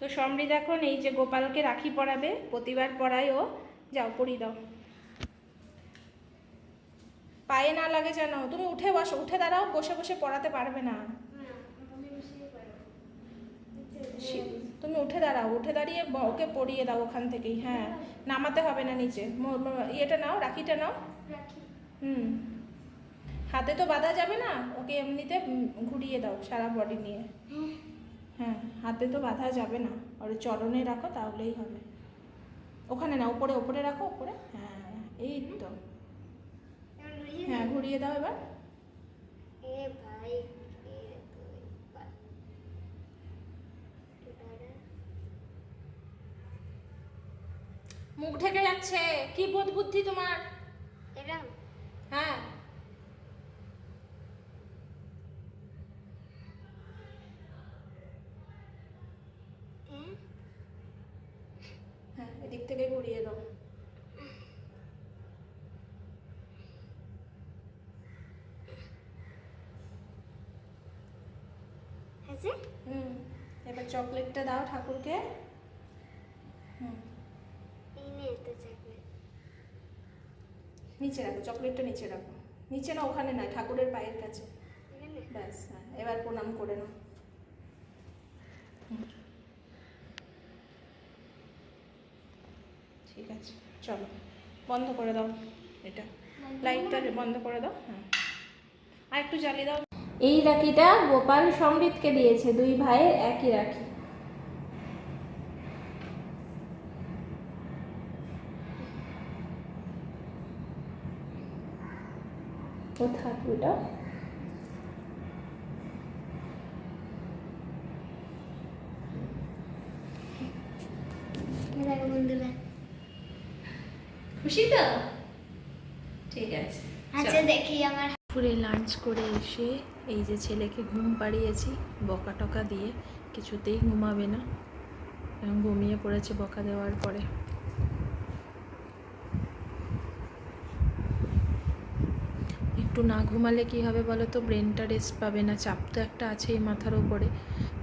তো সমৃদ্ধ এখন এই যে গোপালকে রাখি পরাবে, প্রতিবার পরায় ও যাও পরিয়ে দাও। পায়ে না লাগে যেন, তুমি উঠে বসো, উঠে দাঁড়াও, বসে বসে পড়াতে পারবে না। তুমি উঠে দাঁড়াও, উঠে দাঁড়িয়ে ওকে পরিয়ে দাও ওখান থেকেই হ্যাঁ। নামাতে হবে না নিচে ইয়েটা নাও, রাখিটা নাও। হুম। হাতে তো বাঁধা যাবে না, ওকে এমনিতে ঘুরিয়ে দাও সারা বডি নিয়ে। হ্যাঁ হাতে তো বাঁধা যাবে না। ওর চরণে রাখো তাহলেই হবে। ওখানে না উপরে উপরে রাখো উপরে। হ্যাঁ এই তো। হ্যাঁ ঘুরিয়ে দাও এবার। এ ভাই এ তুই বা- দাঁড়া। মুখ ঢেকে যাচ্ছে। কি বোধ বুদ্ধি তোমার? এরম। হ্যাঁ হ্যাঁ এদিক থেকে ঘুরিয়ে দাও হয়েছে? হুম এবার চকলেটটা দাও ঠাকুরকে। হুম। এই চকলেট। নিচে রাখো চকলেটটা নিচে রাখো। নিচে না ওখানে না ঠাকুরের পায়ের কাছে। ব্যাস হ্যাঁ এবার প্রণাম করে নাও। ঠিক আছে চলো বন্ধ করে দাও এটা। লাইটটা বন্ধ করে দাও হ্যাঁ। আর একটু জ্বালিয়ে দাও। এই রাখিটা গোপাল সমৃদ্ধকে দিয়েছে দুই ভাইয়ের একই রাখি। খুশি তো? ঠিক আছে আচ্ছা দেখি আমার। দুপুরে লাঞ্চ করে এসে এই যে ছেলেকে ঘুম পাড়িয়েছি, বকা টকা দিয়ে কিছুতেই ঘুমাবে না। এখন ঘুমিয়ে পড়েছে বকা দেওয়ার পরে। একটু না ঘুমালে কি হবে বলো তো? ব্রেনটা রেস্ট পাবে না। চাপ তো একটা আছেই মাথার উপরে।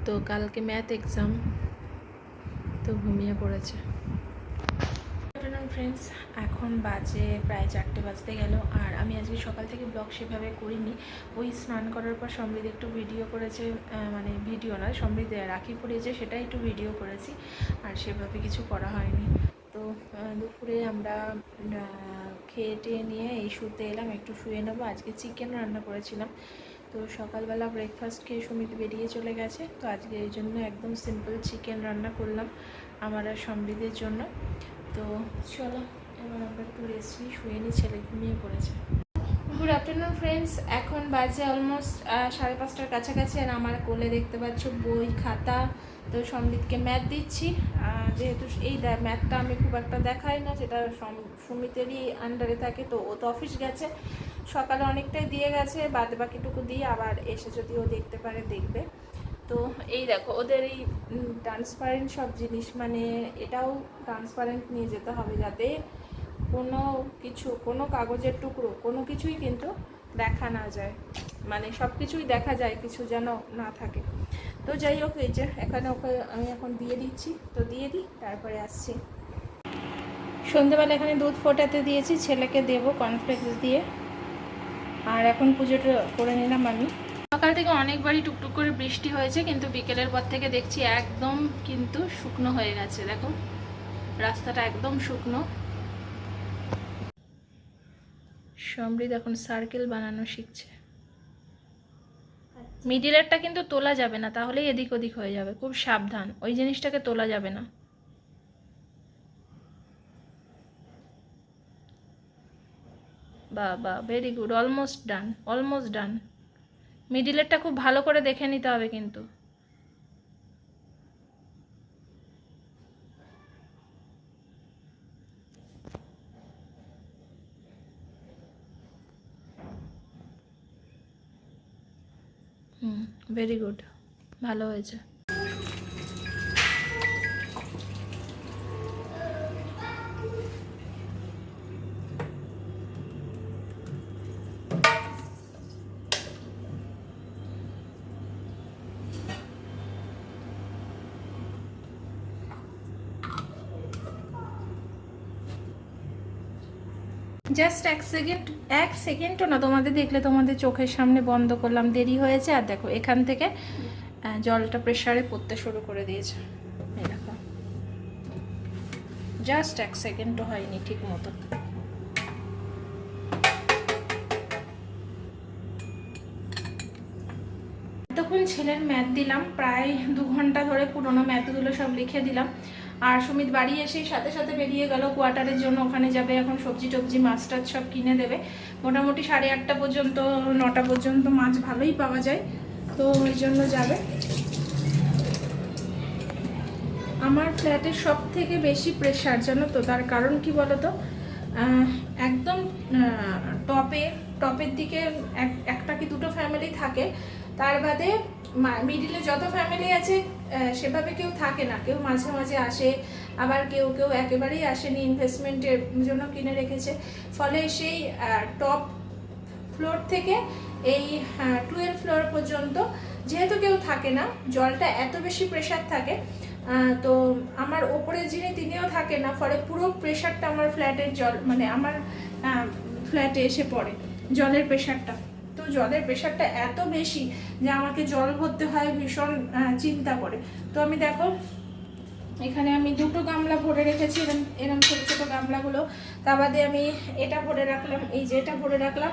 তো কালকে ম্যাথ এক্সাম তো ঘুমিয়ে পড়েছে। ফ্রেন্ডস এখন বাজে প্রায় চারটে বাজতে গেল আর আমি আজকে সকাল থেকে ব্লগ সেভাবে করিনি। ওই স্নান করার পর সমৃদ্ধ একটু ভিডিও করেছে মানে ভিডিও নয় সমৃদ্ধ রাখি পরিয়েছে, সেটাই একটু ভিডিও করেছি আর সেভাবে কিছু করা হয়নি। তো দুপুরে আমরা খেয়ে টেয়ে নিয়ে এই শুতে এলাম, একটু শুয়ে নেব। আজকে চিকেন রান্না করেছিলাম। তো সকালবেলা ব্রেকফাস্ট খেয়ে সুমিত বেরিয়ে চলে গেছে। তো আজকে এই জন্য একদম সিম্পল চিকেন রান্না করলাম আমার আর সমৃদ্ধের জন্য। তো চলো, এবার আমরা একটু রেস্ট নিই, শুয়ে নিই, ছেলে ঘুমিয়ে পড়েছে। গুড আফটারনুন ফ্রেন্ডস এখন বাজে অলমোস্ট সাড়ে পাঁচটার কাছাকাছি আর আমার কোলে দেখতে পাচ্ছ বই, খাতা। তো সমৃদ্ধকে ম্যাথ দিচ্ছি। যেহেতু এই ম্যাথটা আমি খুব একটা দেখাই না যেটা সম- সুমিতেরই আন্ডারে থাকে, তো ও তো অফিস গেছে। সকালে অনেকটাই দিয়ে গেছে বাদ বাকিটুকু দিয়ে আবার এসে যদি ও দেখতে পারে, দেখবে। তো এই দেখো, ওদের এই ট্রান্সপারেন্ট সব জিনিস মানে এটাও ট্রান্সপারেন্ট নিয়ে যেতে হবে যাতে কোনো কিছু, কোনো কাগজের টুকরো, কোনো কিছুই কিন্তু দেখা না যায়। মানে সব কিছুই দেখা যায়, কিছু যেন না থাকে। তো যাই হোক, এই যে এখানে ওকে আমি এখন দিয়ে দিচ্ছি। তো দিয়ে দিই, তারপরে আসছি। সন্ধেবেলা এখানে দুধ ফোটাতে দিয়েছি, ছেলেকে দেবো কর্নফ্লেক্স দিয়ে। আর এখন পুজোটা করে নিলাম আমি। সকাল থেকে অনেকবারই টুকটুক করে বৃষ্টি হয়েছে কিন্তু বিকেলের পর থেকে দেখছি একদম কিন্তু শুকনো হয়ে গেছে। দেখো রাস্তাটা একদম শুকনো। সমৃদ্ধ এখন সার্কেল বানানো শিখছে। মিডিলেরটা কিন্তু তোলা যাবে না তাহলেই এদিক ওদিক হয়ে যাবে খুব সাবধান। ওই জিনিসটাকে তোলা যাবে না। বা বা very good almost done almost done মিডিলেরটা খুব ভালো করে দেখে নিতে হবে কিন্তু। হুম ভেরি গুড ভালো হয়েছে। জাস্ট এক সেকেন্ড এক সেকেন্ডও না, তোমাদের দেখলে তোমাদের চোখের সামনে বন্ধ করলাম, দেরি হয়েছে। আর দেখো, এখান থেকে জলটা প্রেশারে পড়তে শুরু করে দিয়েছে। দেখো। জাস্ট এক সেকেন্ডও হয়নি ঠিক মতো। তখন ছেলের ম্যাথ দিলাম, প্রায় দু ঘণ্টা ধরে পুরোনো ম্যাথগুলো সব লিখে দিলাম। আর সুমিত বাড়ি এসেই সাথে সাথে বেরিয়ে গেল কোয়ার্টারের জন্য। ওখানে যাবে এখন সবজি টবজি, মাছ টাছ সব কিনে দেবে। মোটামুটি সাড়ে আটটা পর্যন্ত, নটা পর্যন্ত মাছ ভালোই পাওয়া যায়। তো ওই জন্য যাবে। আমার ফ্ল্যাটের সব থেকে বেশি প্রেশার জানো তো? তার কারণ কি বলো তো একদম টপে, টপের দিকে এক- একটা কি দুটো ফ্যামিলি থাকে। তার বাদে মিডিলে যত ফ্যামিলি আছে সেভাবে কেউ থাকে না। কেউ মাঝে মাঝে আসে, আবার কেউ কেউ একেবারেই আসেনি ইনভেস্টমেন্টের জন্য কিনে রেখেছে। ফলে সেই টপ ফ্লোর থেকে এই টুয়েলভ ফ্লোর পর্যন্ত যেহেতু কেউ থাকে না, জলটা এত বেশি প্রেশার থাকে তো আমার ওপরে যিনি তিনিও থাকে না, ফলে পুরো প্রেশারটা আমার ফ্ল্যাটের জল মানে আমার ফ্ল্যাটে এসে পড়ে, জলের প্রেশারটা জলের প্রেশারটা এত বেশি যে আমাকে জল ভরতে হয় ভীষণ চিন্তা করে। তো আমি দেখো, এখানে আমি দুটো গামলা ভরে রেখেছি, এরম এরম ছোটো ছোটো গামলাগুলো। তা বাদে আমি এটা ভরে রাখলাম, এই যে এটা ভরে রাখলাম,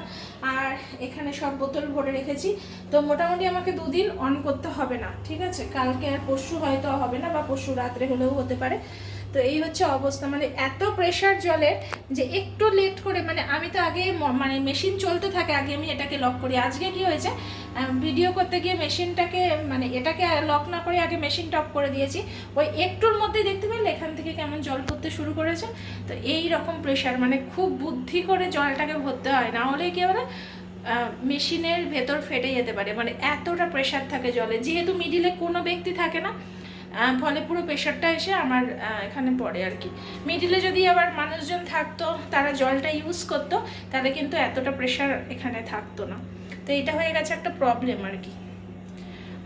আর এখানে সব বোতল ভরে রেখেছি। তো মোটামুটি আমাকে দুদিন অন করতে হবে না, ঠিক আছে? কালকে আর পরশু হয়তো হবে না, বা পরশু রাত্রে হলেও হতে পারে। তো এই হচ্ছে অবস্থা। মানে এত প্রেশার জলের যে একটু লেট করে মানে আমি তো আগে মানে মেশিন চলতে থাকে, আগে আমি এটাকে লক করি। আজকে কি হয়েছে ভিডিও করতে গিয়ে মেশিনটাকে মানে এটাকে লক না করে আগে মেশিন টপ করে দিয়েছি। ওই একটুর মধ্যে দেখতে পেলে এখান থেকে কেমন জল পড়তে শুরু করেছে। তো এই রকম প্রেশার মানে খুব বুদ্ধি করে জলটাকে ভরতে হয়। না হলে কি হবে মেশিনের ভেতর ফেটে যেতে পারে। মানে এতটা প্রেশার থাকে জলে। যেহেতু মিডিলে কোনো ব্যক্তি থাকে না ফলে পুরো প্রেশারটা এসে আমার এখানে পড়ে আর কি। মিডিলে যদি আবার মানুষজন থাকতো, তারা জলটা ইউজ করতো, তাহলে কিন্তু এতটা প্রেশার এখানে থাকতো না। তো এটা হয়ে গেছে একটা প্রবলেম আর কি।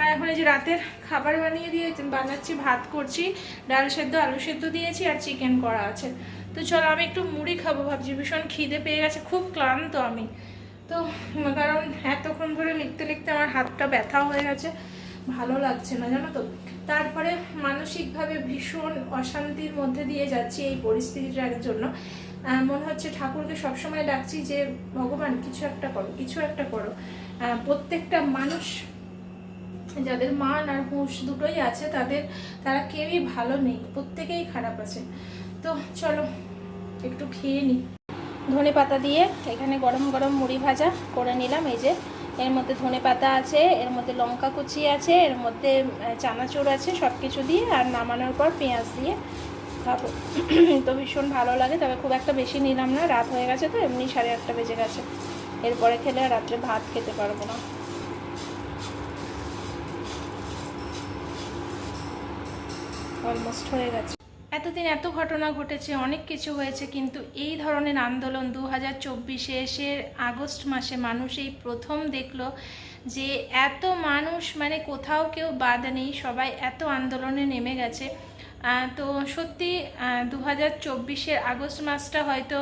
আর এখন এই যে রাতের খাবার বানিয়ে দিয়ে বানাচ্ছি, ভাত করছি, ডাল সেদ্ধ, আলু সেদ্ধ দিয়েছি আর চিকেন করা আছে। তো চলো আমি একটু মুড়ি খাব ভাবছি, ভীষণ খিদে পেয়ে গেছে, খুব ক্লান্ত আমি। তো কারণ এতক্ষণ ধরে লিখতে লিখতে আমার হাতটা ব্যথা হয়ে গেছে, ভালো লাগছে না, জানো তো? তারপরে মানসিকভাবে ভীষণ অশান্তির মধ্যে দিয়ে যাচ্ছি এই পরিস্থিতিটার জন্য। মনে হচ্ছে ঠাকুরকে সবসময় ডাকছি যে, ভগবান, কিছু একটা করো, কিছু একটা করো। প্রত্যেকটা মানুষ, যাদের মান আর হুঁশ দুটোই আছে, তাদের, তারা কেউই ভালো নেই, প্রত্যেকেই খারাপ আছে। তো চলো, একটু খেয়ে নিই ধনে পাতা দিয়ে এখানে গরম গরম মুড়ি ভাজা করে নিলাম, এই যে এর মধ্যে ধনে পাতা আছে, এর মধ্যে লঙ্কা কুচি আছে, এর মধ্যে চানাচুর আছে সব কিছু দিয়ে আর নামানোর পর পেঁয়াজ দিয়ে খাব। তো ভীষণ ভালো লাগে, তবে খুব একটা বেশি নিলাম না, রাত হয়ে গেছে তো, এমনি সাড়ে আটটা বেজে গেছে। এরপরে খেলে রাত্রে ভাত খেতে পারব না। অলমোস্ট হয়ে গেছে। এতদিন এত ঘটনা ঘটেছে, অনেক কিছু হয়েছে, কিন্তু এই ধরনের আন্দোলন দু হাজার চব্বিশে এসে আগস্ট মাসে মানুষ এই প্রথম দেখল যে এত মানুষ মানে কোথাও কেউ বাদ নেই, সবাই এত আন্দোলনে নেমে গেছে। তো সত্যি দু হাজার চব্বিশের আগস্ট মাসটা হয়তো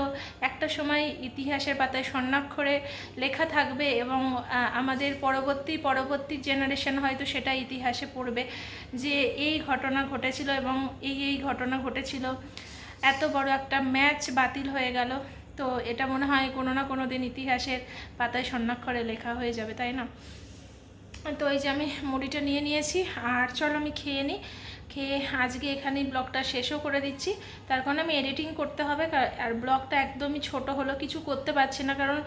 একটা সময় ইতিহাসের পাতায় স্বর্ণাক্ষরে লেখা থাকবে এবং আমাদের পরবর্তী পরবর্তী জেনারেশন হয়তো সেটা ইতিহাসে পড়বে যে এই ঘটনা ঘটেছিল এবং এই এই ঘটনা ঘটেছিল। এত বড় একটা ম্যাচ বাতিল হয়ে গেল। তো এটা মনে হয় কোনো না কোনো দিন ইতিহাসের পাতায় স্বর্ণাক্ষরে লেখা হয়ে যাবে, তাই না? তো এই যে আমি মুড়িটা নিয়ে নিয়েছি, আর চলো আমি খেয়ে নিই। খেয়ে আজকে এখানে ব্লগটা শেষও করে দিচ্ছি। তার কারণে আমি এডিটিং করতে হবে আর ব্লগটা একদমই ছোট হলো কিছু করতে পারছি না, কারণ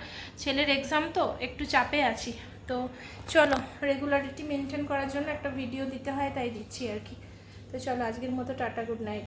ছেলের এক্সাম তো একটু চাপে আছি। তো চলো রেগুলারিটি মেনটেন করার জন্য একটা ভিডিও দিতে হয়, তাই দিচ্ছি আর কি। তো চলো, আজকের মতো টাটা গুড নাইট